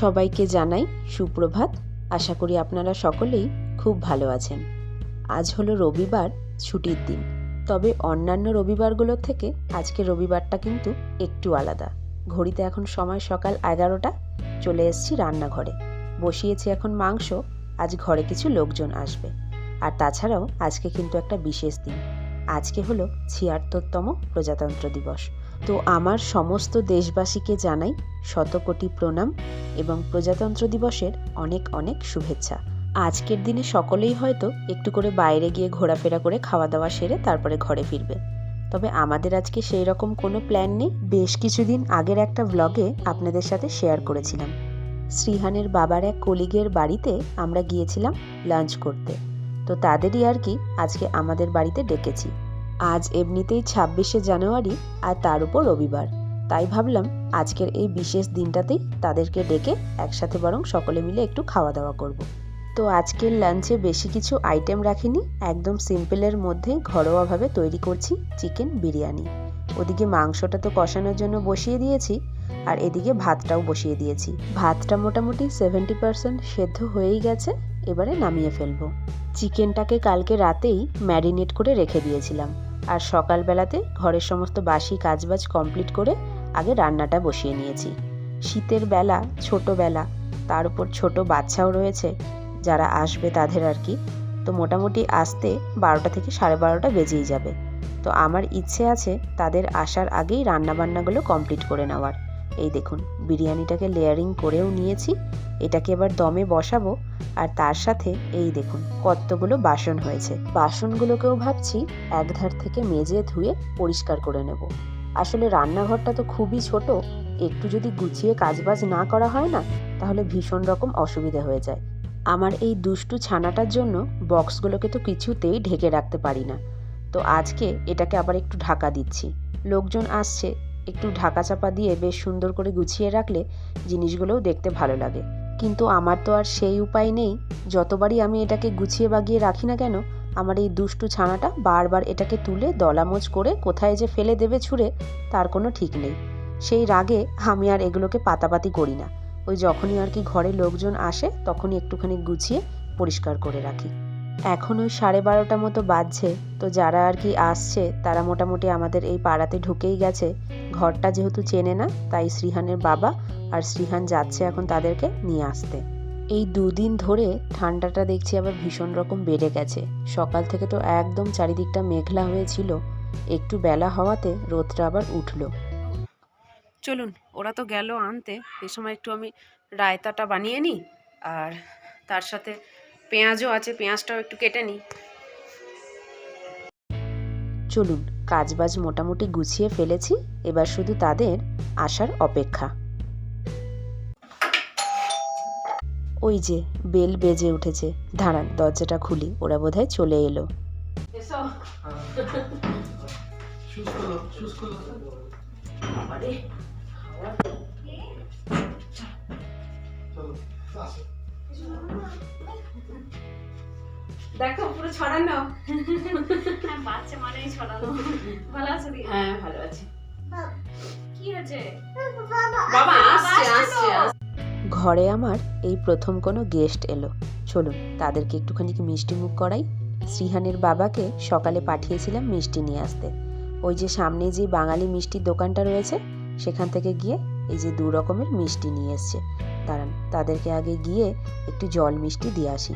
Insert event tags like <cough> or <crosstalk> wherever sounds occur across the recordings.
সবাইকে জানাই সুপ্রভাত। আশা করি আপনারা সকলেই খুব ভালো আছেন। আজ হলো রবিবার, ছুটির দিন। তবে অন্যান্য রবিবারগুলোর থেকে আজকে রবিবারটা কিন্তু একটু আলাদা। ঘড়িতে এখন সময় সকাল এগারোটা, চলে এসেছি রান্নাঘরে। বসিয়েছি এখন মাংস, আজ ঘরে কিছু লোকজন আসবে। আর তাছাড়াও আজকে কিন্তু একটা বিশেষ দিন। আজকে হলো ছিয়াত্তরতম প্রজাতন্ত্র দিবস। তো আমার সমস্ত দেশবাসীকে জানাই শতকোটি প্রণাম এবং প্রজাতন্ত্র দিবসের অনেক অনেক শুভেচ্ছা। আজকের দিনে সকলেই হয়তো একটু করে বাইরে গিয়ে ঘোরাফেরা করে খাওয়া দাওয়া সেরে তারপরে ঘরে ফিরবে। তবে আমাদের আজকে সেই রকম কোনো প্ল্যান নেই। বেশ কিছুদিন আগের একটা ব্লগে আপনাদের সাথে শেয়ার করেছিলাম। শ্রীহানের বাবার এক কলিগের বাড়িতে আমরা গিয়েছিলাম লাঞ্চ করতে। তো তাদেরই আর কি আজকে আমাদের বাড়িতে ডেকেছি। আজ এমনিতেই ছাব্বিশে জানুয়ারি আর তার উপর রবিবার। তাই ভাবলাম আজকের এই বিশেষ দিনটাতেই তাদেরকে ডেকে একসাথে বরং সকলে মিলে একটু খাওয়া দাওয়া করব। তো আজকের লাঞ্চে বেশি কিছু আইটেম রাখিনি, একদম সিম্পলের মধ্যেই ঘরোয়াভাবে তৈরি করছি চিকেন বিরিয়ানি। ওদিকে মাংসটা তো কষানোর জন্য বসিয়ে দিয়েছি, আর এদিকে ভাতটাও বসিয়ে দিয়েছি। ভাতটা মোটামুটি সেভেন্টি পার্সেন্ট সেদ্ধ হয়েই গেছে, এবারে নামিয়ে ফেলব। চিকেনটাকে কালকে রাতেই ম্যারিনেট করে রেখে দিয়েছিলাম, আর সকালবেলাতে ঘরের সমস্ত বাসি কাজবাজ কমপ্লিট করে আগে রান্নাটা বসিয়ে নিয়েছি। শীতের বেলা ছোট বেলা তার উপর ছোট বাচ্চাও রয়েছে, যারা আসবে তাদের আর কি। তো মোটামুটি আসতে বারোটা থেকে সাড়ে বারোটা বেজেই যাবে। তো আমার ইচ্ছে আছে তাদের আসার আগেই রান্নাবান্নাগুলো কমপ্লিট করে নেওয়ার। এই দেখুন, বিরিয়ানিটাকে লেয়ারিং করেও নিয়েছি, এটাকে এবার দমে বসাবো, আর তার সাথে এই দেখুন, কতগুলো বাসন হয়েছে। বাসনগুলোকেও ভাবছি একধার থেকে মেজে ধুয়ে পরিষ্কার করে নেব। আসলে রান্নাঘরটা তো খুবই ছোট। একটু যদি গুছিয়ে কাজবাজ না করা হয় না, তাহলে ভীষণ রকম অসুবিধা হয়ে যায়। আমার এই দুষ্টু ছানাটার জন্য বক্সগুলোকে তো কিছুতেই ঢেকে রাখতে পারি না। তো আজকে এটাকে আবার একটু ঢাকা দিচ্ছি। লোকজন আসছে, একটু ঢাকা চাপা দিয়ে বেশ সুন্দর করে গুছিয়ে রাখলে জিনিসগুলোও দেখতে ভালো লাগে। কিন্তু আমার তো আর সেই উপায় নেই। যতবারই আমি এটাকে গুছিয়ে বাগিয়ে রাখি না কেন আমার এই দুষ্টু ছানাটা বারবার এটাকে তুলে দলামোজ করে কোথায় যে ফেলে দেবে ছুঁড়ে, তার কোনো ঠিক নেই। সেই রাগে আমি আর এগুলোকে পাতাপাতি করি না। ওই যখনই আর কি ঘরে লোকজন আসে, তখনই একটুখানি গুছিয়ে পরিষ্কার করে রাখি। এখন ওই সাড়ে বারোটা মতো বাজছে, তো যারা আর কি আসছে, তারা মোটামুটি আমাদের এই পাড়াতে ঢুকেই গেছে। ঘরটা যেহেতু চেনে না, তাই শ্রীহানের বাবা আর শ্রীহান যাচ্ছে এখন তাদেরকে নিয়ে আসতে। এই দুদিন ধরে ঠান্ডাটা দেখছি আবার ভীষণ রকম বেড়ে গেছে। সকাল থেকে তো একদম চারিদিকটা মেঘলা হয়েছিল। একটু বেলা হওয়াতে রোদটা আবার উঠল। চলুন ওরা তো গেল আনতে। এ সময় একটু আমি রায়তাটা বানিয়ে নিই আর তার সাথে পেঁয়াজও আছে পেঁয়াজটাও একটু কেটে নিই। চলুন কাজবাজ মোটামুটি গুছিয়ে ফেলেছি। এবার শুধু তাদের আসার অপেক্ষা। ওই যে বেল বেজে উঠেছে। দাঁড়ান দরজাটা খুলি ওরা বোধহয় চলে এলো। দেখো পুরো ছড়ানো। হ্যাঁ, বাচ্চা মানেই ছড়ানো। ভালো আছে হ্যাঁ ভালো আছে। কি হয়েছে? বাবা আসছে আসছে। ঘরে আমার এই প্রথম কোনো গেস্ট এলো। চলুন, তাদেরকে একটুখানি মিষ্টি মুখ করাই? শ্রীহানের বাবাকে সকালে পাঠিয়েছিলাম মিষ্টি নিয়ে আসতে। ওই যে সামনে যে বাঙালি মিষ্টির দোকানটা রয়েছে, সেখান থেকে গিয়ে এই যে দু রকমের মিষ্টি নিয়ে এসছে। দাঁড়ান, তাদেরকে আগে গিয়ে একটু জল মিষ্টি দিয়ে আসি।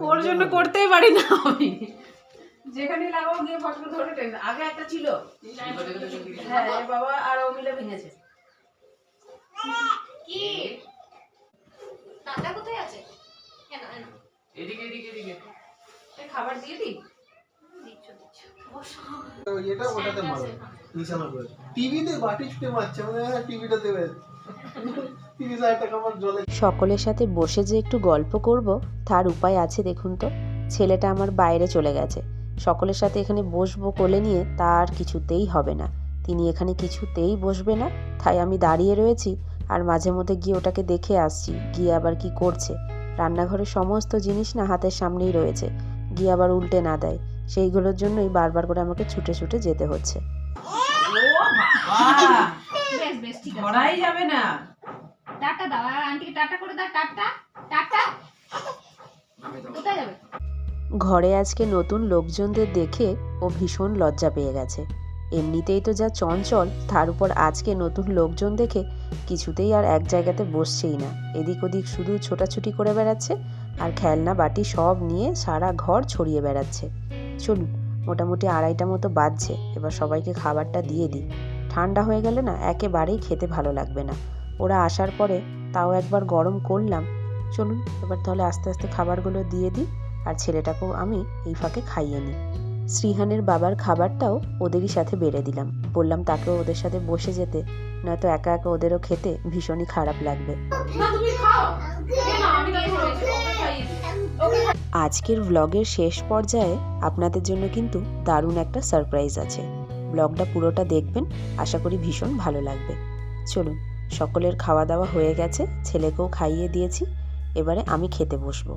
ওর জন্য করতেই পারি না আমি। যেখানে লাগাও গিয়ে ফটো ধরে টেনে আগে একটা ছিল। হ্যাঁ বাবা আর ও মিলে ভেঙেছে। কি? দাদা কোথায় আছে? কেন এদিকে এদিকে এদিকে। খাবার দিয়ে দিই? দিচ্ছ দিচ্ছ। বসো। এটা ওটাতে মারো। নিশানা করে। টিভিতে বাটি ছুটে মারছে মানে টিভিটা দেবে। তিরিশ হাজার টাকা আমার জলে। সকলের সাথে বসে যে একটু গল্প করব তার উপায় আছে দেখুন তো। ছেলেটা আমার বাইরে চলে গেছে। সকলের সাথে এখানে বসবো কোলে নিয়ে তার কিছুতেই হবে না। তিনি এখানে কিছুতেই বসবে না। তাই আমি দাঁড়িয়ে রয়েছি আর মাঝে মধ্যে গিয়ে ওটাকে দেখে আসছি গিয়ে আবার কি করছে। রান্নাঘরের সমস্ত জিনিস না হাতের সামনেই রয়েছে। গিয়ে আবার উল্টে না দেয়। সেইগুলোর জন্যই বারবার করে আমাকে ছুটে ছুটে যেতে হচ্ছে। ও বাহ, বেশ বেশ ঠিক আছে ধরাই যাবে না। টাটা দাও আন্টিকে টাটা করে দাও টাটা টাটা। কোথায় যাবে? ঘরে আজকে নতুন লোকজনদের দেখে ও ভীষণ লজ্জা পেয়ে গেছে। এমনিতেই তো যা চঞ্চল, তার উপর আজকে নতুন লোকজন দেখে কিছুতেই আর এক জায়গাতে বসছেই না। এদিক ওদিক শুধু ছোটাছুটি করে বেড়াচ্ছে আর খেলনা, বাটি সব নিয়ে সারা ঘর ছড়িয়ে বেড়াচ্ছে। চলুন, মোটামুটি আড়াইটা মতো বাজছে, এবার সবাইকে খাবারটা দিয়ে দিই। ঠান্ডা হয়ে গেলে না একেবারেই খেতে ভালো লাগবে না। ওরা আসার পরে তাও একবার গরম করলাম। চলুন, এবার তাহলে আস্তে আস্তে খাবারগুলো দিয়ে দিই। আর ছেলেটাকেও আমি এই ফাঁকে খাইয়ে নিই। শ্রীহানের বাবার খাবারটাও ওদেরই সাথে বেড়ে দিলাম। বললাম তাকেও ওদের সাথে বসে যেতে নয়তো একা একা ওদেরও খেতে ভীষণই খারাপ লাগবে। আজকের ভ্লগের শেষ পর্যায়ে আপনাদের জন্য কিন্তু দারুণ একটা সারপ্রাইজ আছে। ব্লগটা পুরোটা দেখবেন আশা করি ভীষণ ভালো লাগবে। চলুন সকলের খাওয়া দাওয়া হয়ে গেছে ছেলেকেও খাইয়ে দিয়েছি। এবারে আমি খেতে বসবো।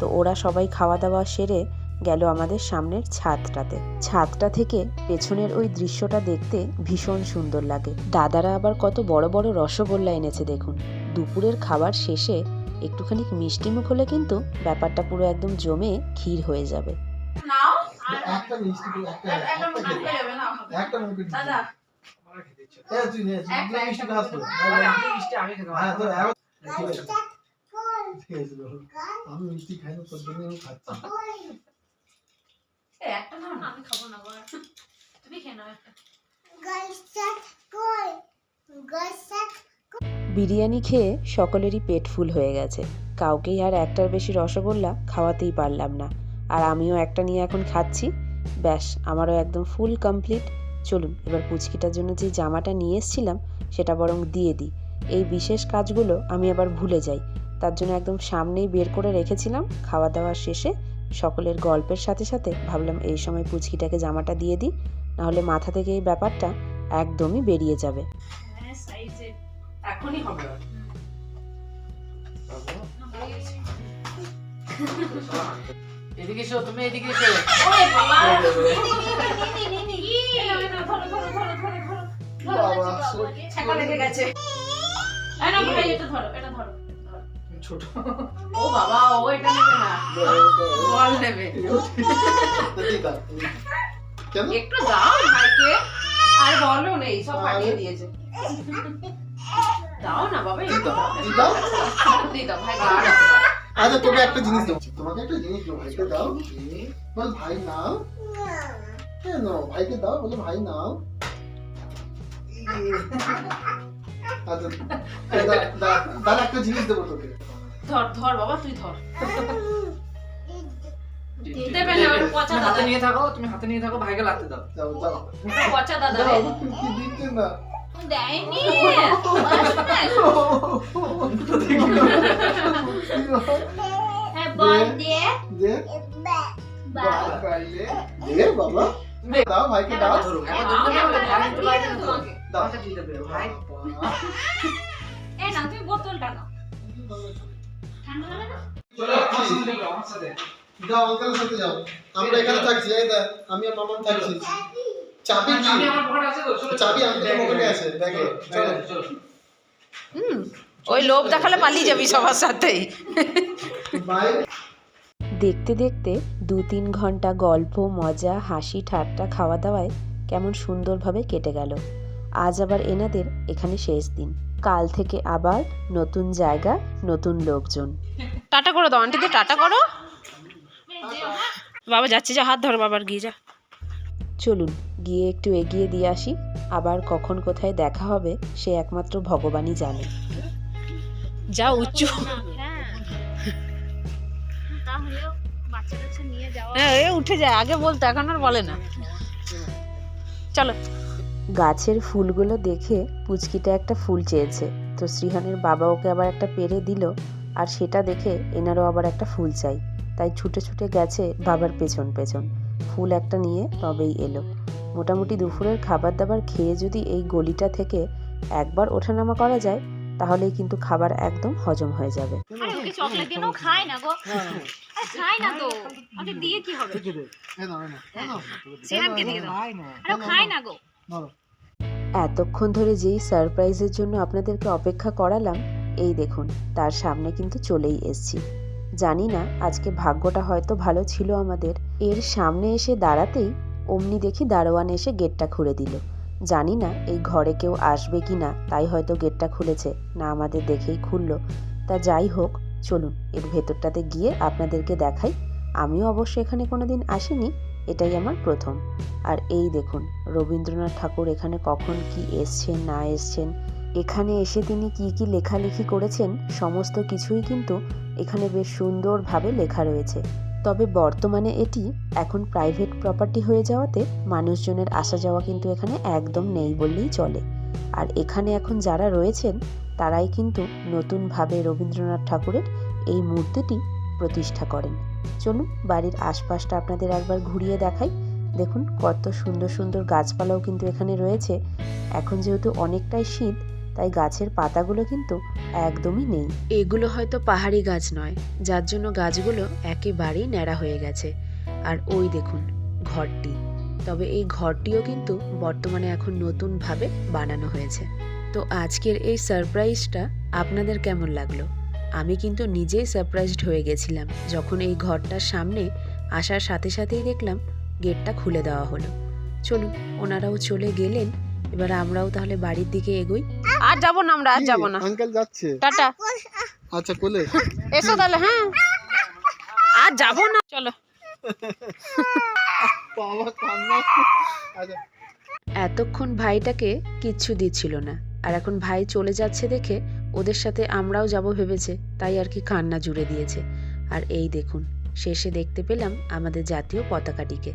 তো ওরা সবাই খাওয়া দাওয়া সেরে গেল আমাদের সামনের ছাদটাতে। ছাদটা থেকে পেছনের ওই দৃশ্যটা দেখতে ভীষণ সুন্দর লাগে। দাদারা আবার কত বড় বড় রসগোল্লা এনেছে দেখুন। দুপুরের খাবার শেষে একটুখানি মিষ্টি মুখ হলে কিন্তু ব্যাপারটা পুরো একদম জমে ক্ষীর হয়ে যাবে। নাও একটা আমি মিষ্টি। আমি খাই না তোর জন্য আমি খাচ্ছি। একটা না। আমি খাব না গো তুমি খেয়ে নাও একটা। বিরিয়ানি খেয়ে সকলেরই পেট ফুল হয়ে গেছে। কাউকেই আর একটার বেশি রসগোল্লা খাওয়াতেই পারলাম না। আর আমিও একটা নিয়ে এখন খাচ্ছি। ব্যাস আমারও একদম ফুল কমপ্লিট। চলুন এবার পুচকিটার জন্য যে জামাটা নিয়ে এসেছিলাম সেটা বরং দিয়ে দিই। এই বিশেষ কাজগুলো আমি আবার ভুলে যাই। তার জন্য একদম সামনেই বের করে রেখেছিলাম খাওয়া দাওয়া শেষে সকলের গল্পের সাথে সাথে ভাবলাম এই সময় পুচকিটাকে জামাটা দিয়ে দিই নাহলে মাথা থেকে এই ব্যাপারটা একদমই বেরিয়ে যাবে হ্যাঁ এখনই হবে এদিকে এসো তুমি এদিকে এসো ওরে বাবা বাবা, ছাকা লেগে গেছে এই নাও ভাই, এটা ধরো এটা ধরো ধরো। ছোট। ও বাবা ও এটা নেবে না। বল একটু দাও ভাইকে। আর বলো নেই সব ফাটিয়ে দিয়েছে। দাও না বাবা দি একটু দাও। দাও দি দাও ভাই আচ্ছা তোকে একটা জিনিস দেবো। তোমাকে একটা জিনিস দেবো ভাইকে দাও। বল ভাই নাও। কেন? ভাইকে দাও বলো ভাই নাও। <laughs> আচ্ছা দাদা একটা জিনিস দেবো তোকে। ধর ধর বাবা তুই ধর। দেবে না পচা তুমি হাতে দাদা। নিয়ে থাকো তুমি হাতে নিয়ে থাকো ভাইকে লাগতে দাও। যাও যাও পচা দাদা। দাও না? দেয়নি। <laughs> হ্যাঁ বল দিয়ে। দে। দে দে বাবা। দাও ভাইকে দাও। ধরো। দাও দিতে হবে, ভাই। <laughs> এই না তুমি বোতলটা নাও ঠান্ডা লাগে না চলো আমার সাথে যাও, আমার সাথে। যাও আঙ্কেলের সাথে যাও। আমরা এখানে থাকছি এই দেখ আমি আর মামাম থাকছি। চাবি কি? চাবি আমার পকেটে আছে তো, চলো, চাবি আঙ্কেলের পকেটে আছে ব্যাগে। চলো, চলো চলো। ওই লোভ দেখালে পালিয়ে যাবি সবার সাথেই। বাইরে দেখতে দেখতে দু তিন ঘণ্টা গল্প মজা হাসি ঠাট্টা খাওয়া দাওয়ায় কেমন সুন্দরভাবে কেটে গেল। আজ আবার এনাদের এখানে শেষ দিন। কাল থেকে আবার নতুন জায়গা নতুন লোকজন। টাটা করে দাও আন্টিদের টাটা করো। বাবা যাচ্ছে যা হাত ধরো বাবার গিয়ে যা। চলুন গিয়ে একটু এগিয়ে দিয়ে আসি। আবার কখন কোথায় দেখা হবে সে একমাত্র ভগবানই জানে। যা উঁচু হ্যাঁ হ্যাঁ উঠে যায় আগে বলতো এখন আর বলে না। চলো। গাছের ফুলগুলো দেখে পুচকিটা একটা ফুল চেয়েছে। তো শ্রীহানের বাবা ওকে আবার একটা পেরে দিল আর সেটা দেখে এনারও আবার একটা ফুল চাই। তাই ছুটে ছুটে গেছে বাবার পেছন পেছন। ফুল একটা নিয়ে তবেই এলো। মোটামুটি দুপুরের খাবার দাবার খেয়ে যদি এই গলিটা থেকে একবার ওঠানামা করা যায় তাহলেই কিন্তু খাবার একদম হজম হয়ে যাবে। আরে ওকে চকলেট দিয়ে দাও খায় না গো। আরে খায় না তো। ওকে দিয়ে কি হবে? এতক্ষণ ধরে যেই সারপ্রাইজের জন্য আপনাদেরকে অপেক্ষা করালাম, এই দেখুন, তার সামনে কিন্তু চলেই এসছি। জানি না, আজকে ভাগ্যটা হয়তো ভালো ছিল আমাদের। এর সামনে এসে দাঁড়াতেই অমনি দেখি দারোয়ান এসে গেটটা খুলে দিল। জানি না, এই ঘরে কেউ আসবে কি না, তাই হয়তো গেটটা খুলেছে, না আমাদের দেখেই খুললো। তা যাই হোক, চলুন, এর ভেতরটাতে গিয়ে আপনাদেরকে দেখাই। আমিও অবশ্য এখানে কোনোদিন আসিনি এটাই আমার প্রথম। আর এই দেখুন, রবীন্দ্রনাথ ঠাকুর এখানে কখন কি এসছেন, না এসছেন, এখানে এসে তিনি কি কি লেখালেখি করেছেন, সমস্ত কিছুই কিন্তু এখানে বেশ সুন্দরভাবে লেখা রয়েছে। তবে বর্তমানে এটি এখন প্রাইভেট প্রপার্টি হয়ে যাওয়াতে মানুষজনের আসা যাওয়া কিন্তু এখানে একদম নেই বললেই চলে। আর এখানে এখন যারা রয়েছেন, তারাই কিন্তু নতুনভাবে রবীন্দ্রনাথ ঠাকুরের এই মূর্তিটি প্রতিষ্ঠা করেন। চলুন বাড়ির আশপাশটা আপনাদের একবার ঘুরিয়ে দেখাই। দেখুন, কত সুন্দর সুন্দর গাছপালাও কিন্তু এখানে রয়েছে। এখন যেহেতু অনেকটাই শীত, তাই গাছের পাতাগুলো কিন্তু একদমই নেই। এগুলো হয়তো পাহাড়ি গাছ নয়, যার জন্য গাছগুলো একেবারেই ন্যাড়া হয়ে গেছে। আর ওই দেখুন, ঘরটি। তবে এই ঘরটিও কিন্তু বর্তমানে এখন নতুনভাবে বানানো হয়েছে। তো আজকের এই সারপ্রাইজটা আপনাদের কেমন লাগল? আমি কিন্তু নিজেই সারপ্রাইজড হয়ে গেছিলাম। যখন এই ঘরটার সামনে আসার সাথে সাথেই দেখলাম গেটটা খুলে দেওয়া হলো। চলুন ওনারাও চলে গেলেন। এবার আমরাও তাহলে বাড়ির দিকে এগোই। আর যাব না আমরা আর যাব না। আঙ্কেল যাচ্ছে? টাটা। আচ্ছা কোলে। এসো তাহলে হ্যাঁ। আর যাব না। চলো। বাবা কান্না। আচ্ছা। এতক্ষণ ভাইটাকে কিচ্ছু দিচ্ছিল না। আর এখন ভাই চলে যাচ্ছে দেখে ওদের সাথে আমরাও যাব ভেবেছে, তাই আর কি কান্না জুড়ে দিয়েছে। আর এই দেখুন, শেষে দেখতে পেলাম আমাদের জাতীয় পতাকাটিকে।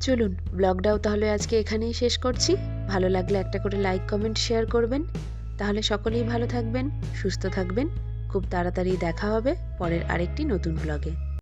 চলুন, ব্লগটাও তাহলে আজকে এখানেই শেষ করছি। ভালো লাগলে একটা করে লাইক কমেন্ট শেয়ার করবেন। তাহলে সকলেই ভালো থাকবেন, সুস্থ থাকবেন। খুব তাড়াতাড়ি দেখা হবে পরের আরেকটি নতুন ব্লগে